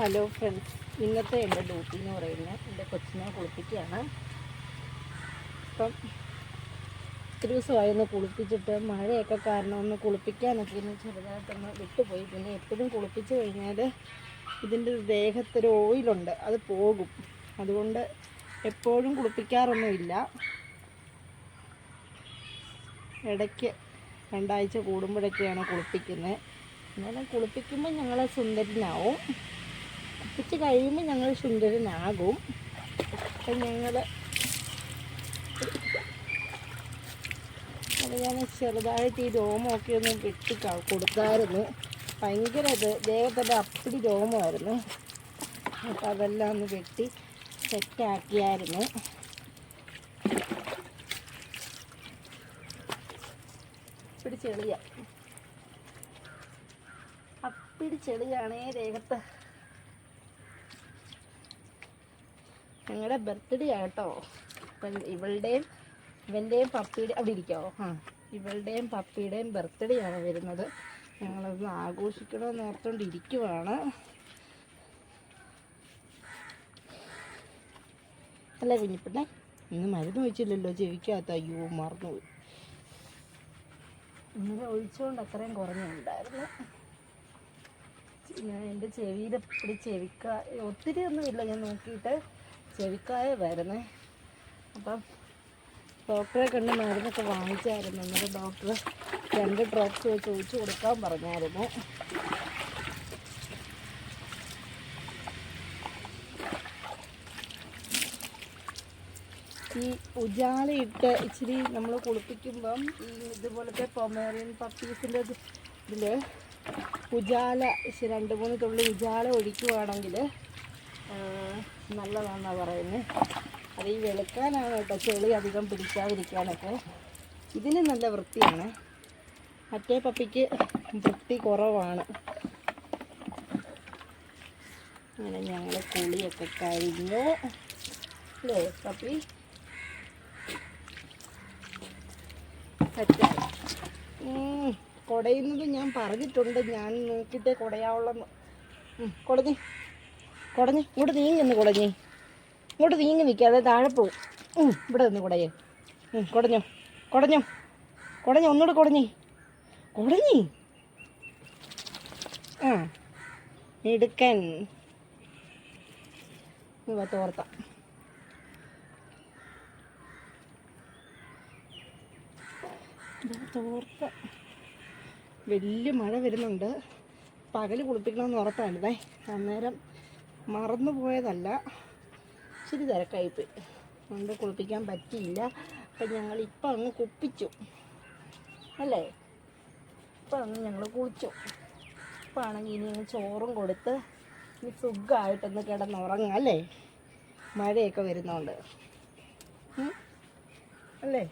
Hello friends ഇന്നത്തെ എന്റെ duty എന്ന് പറയുന്നത് എന്റെ കൊച്ചിനെ കുളിപ്പിക്കുകയാണ്. അപ്പം ഇത്തിരി ദിവസമായിരുന്നു കുളിപ്പിച്ചിട്ട് മഴയൊക്കെ കാരണം ഒന്ന് കുളിപ്പിക്കാനൊക്കെ ഒന്ന് ചെറുതായിട്ടൊന്ന് വിട്ടുപോയി. പിന്നെ എപ്പോഴും കുളിപ്പിച്ച് കഴിഞ്ഞാൽ ഇതിന്റെ ദേഹത്തൊരു ഓയിലുണ്ട് അത് പോകും. അതുകൊണ്ട് എപ്പോഴും കുളിപ്പിക്കാറൊന്നുമില്ല. ഇടയ്ക്ക് രണ്ടാഴ്ച കൂടുമ്പോഴൊക്കെയാണ് കുളിപ്പിക്കുന്നത്. എന്നാലും കുളിപ്പിക്കുമ്പോൾ ഞങ്ങൾ സുന്ദരനാവും. കുളിപ്പിച്ച് കഴിയുമ്പോൾ ഞങ്ങൾ സുന്ദരനാകും. അപ്പം ഞങ്ങൾ അത് ഞാൻ ചെറുതായിട്ട് ഈ രോമമൊക്കെ ഒന്ന് വെട്ടി കൊടുത്തായിരുന്നു. ഭയങ്കര ഇത് ദേഹത്തിന്റെ അപ്പിടി രോമമായിരുന്നു. അപ്പം അതെല്ലാം ഒന്ന് വെട്ടി സെറ്റാക്കിയായിരുന്നു. ചെളിയ. അപ്പിടി ചെളിയാണേ ദേഹത്ത്. ഞങ്ങളുടെ ബർത്ത്ഡേ ആട്ടോ അപ്പം ഇവളുടെയും ഇവന്റെയും പപ്പിയുടെ അവിടെ ഇരിക്കാവോ ആ. ഇവളുടെയും പപ്പിയുടെയും ബർത്ത്ഡേ ആണ് വരുന്നത്. ഞങ്ങളൊന്ന് ആഘോഷിക്കണമെന്ന് ഓർത്തുകൊണ്ട് അല്ല കുഞ്ഞിപ്പിണ്ണെ ഇന്ന് മരുന്ന് ഒഴിച്ചില്ലല്ലോ ചെവിക്കകത്ത്. അയ്യോ മറന്നുപോയി. ഇന്നലെ ഒഴിച്ചുകൊണ്ട് അത്രയും കുറഞ്ഞുണ്ടായിരുന്നു ഞാൻ എന്റെ ചെവിയിൽ ഇപ്പിടി ചെവിക്ക ഒത്തിരി ഒന്നുമില്ല ഞാൻ നോക്കിയിട്ട്. ചെവിക്കായ വരുന്നേ. അപ്പം ഡോക്ടറെ കണ്ട് മരുന്നൊക്കെ വാങ്ങിച്ചായിരുന്നു. എന്നിട്ട് ഡോക്ടർ രണ്ട് ഡ്രോപ്സ് വെച്ച് ഒഴിച്ചു കൊടുക്കാൻ പറഞ്ഞായിരുന്നു. ഈ ഉജാലയിട്ട് ഇച്ചിരി നമ്മൾ കുളിപ്പിക്കുമ്പം ഈ ഇതുപോലത്തെ പൊമേറിയൻ പപ്പീസിന്റെ ഇതിൽ ഉജാല രണ്ട് മൂന്ന് തുള്ളി ഉജാല ഒഴിക്കുവാണെങ്കിൽ നല്ലതാണെന്നാണ് പറയുന്നത് അത് ഈ വെളുക്കാനാണ് കേട്ടോ ചെളി അധികം പിടിക്കാതിരിക്കാനൊക്കെ. ഇതിന് നല്ല വൃത്തിയാണ്. മറ്റേ പപ്പിക്ക് വൃത്തി കുറവാണ്. അങ്ങനെ ഞങ്ങൾ കുളിയൊക്കെ കഴിഞ്ഞു. അല്ലേ പപ്പി. സെറ്റായി കുടയുന്നത് ഞാൻ പറഞ്ഞിട്ടുണ്ട്. ഞാൻ നോക്കിയിട്ടേ കുടയാവുള്ളൂ കുടഞ്ഞ്. കുടഞ്ഞ്. ഇങ്ങോട്ട് നീങ്ങി നിന്ന് കുടഞ്ഞ്. ഇങ്ങോട്ട് നീങ്ങി നിൽക്കാതെ താഴെ ഉം, ഇവിടെ നിന്ന് കുടയേ. കുടഞ്ഞോ. കുടഞ്ഞോ. കുടഞ്ഞോ ഒന്നുകൂടെ കുടഞ്ഞി. കുടഞ്ഞി. ആ എടുക്കൻ ഇവ തോർത്താം തോർത്ത വലിയ മഴ വരുന്നുണ്ട്. പകൽ കുളിപ്പിക്കണമെന്ന് ഉറപ്പായിരുന്നേ അന്നേരം മറന്നു പോയതല്ല ഇച്ചിരി തിരക്കായിപ്പോയി. കൊണ്ട് കുളിപ്പിക്കാൻ പറ്റിയില്ല. അപ്പം ഞങ്ങൾ ഇപ്പം അങ്ങ് കുപ്പിച്ചു. അല്ലേ? ഇപ്പം അങ്ങ് ഞങ്ങൾ കുളിച്ചു. ഇപ്പം ആണെങ്കിൽ ഇനി അങ്ങ് ചോറും കൊടുത്ത് ഇനി സുഖമായിട്ടൊന്ന് കിടന്നുറങ്ങാം. അല്ലേ? മഴയൊക്കെ വരുന്നുണ്ട്? അല്ലേ?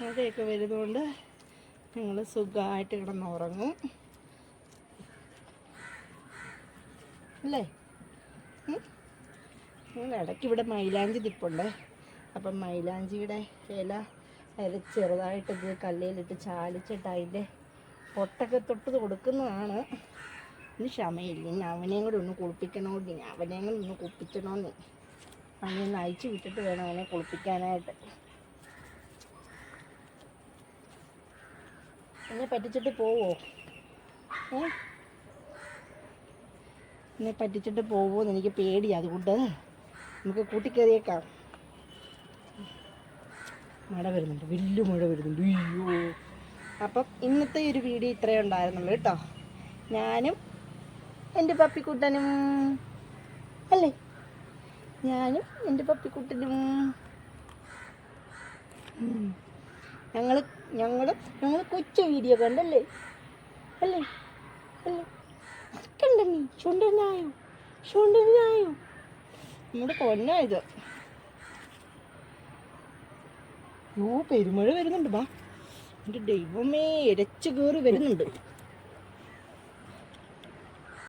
മഴയൊക്കെ വരുന്നതുകൊണ്ട് ഞങ്ങൾ സുഖമായിട്ട് കിടന്നുറങ്ങും. അല്ലേ? ഇടയ്ക്ക് ഇവിടെ മൈലാഞ്ചി തിപ്പുണ്ട് അപ്പം മൈലാഞ്ചിയുടെ ഇല അതിൽ ചെറുതായിട്ട് ഇത് കല്ലിലിട്ട് ചാലിച്ചിട്ട് അതിന്റെ പൊട്ടൊക്കെ തൊട്ട് കൊടുക്കുന്നതാണ്. ഇനി ക്ഷമയില്ല. ഇനി അവനെയും കൂടെ ഒന്ന് കുളിപ്പിക്കണമെന്ന് ഇനി അവനെയും കൂടെ ഒന്ന് കുളിപ്പിക്കണമെന്ന് അവനെ ഒന്ന് അയച്ചു വിട്ടിട്ട് വേണം അവനെ കുളിപ്പിക്കാനായിട്ട്. എന്നെ പറ്റിച്ചിട്ട് പോവോ? ഏ? എന്നെ പറ്റിച്ചിട്ട് പോവോന്ന് എനിക്ക് പേടിയാ അതുകൊണ്ട് നമുക്ക് കൂട്ടിക്കയറിയേക്കാം മഴ വരുന്നുണ്ട് വലിയ മഴ വരുന്നുണ്ട്. അയ്യോ. അപ്പം ഇന്നത്തെ ഒരു വീഡിയോ ഇത്രയേ ഉണ്ടായിരുന്നുള്ളൂ കേട്ടോ. ഞാനും എന്റെ പപ്പിക്കുട്ടനും അല്ലേ? ഞാനും എന്റെ പപ്പിക്കുട്ടനും. ഞങ്ങൾ ഞങ്ങൾ ഞങ്ങൾ കൊച്ചു വീഡിയോ കണ്ടല്ലേ? അല്ലേ? ചുണ്ടനായോ ചുണ്ടനായോ നമ്മുടെ കൊന്ന ഇത്. യോ പെരുമഴ വരുന്നുണ്ട് ബാ. എന്റെ ദൈവമേ ഇരച്ചു കയറി വരുന്നുണ്ട്.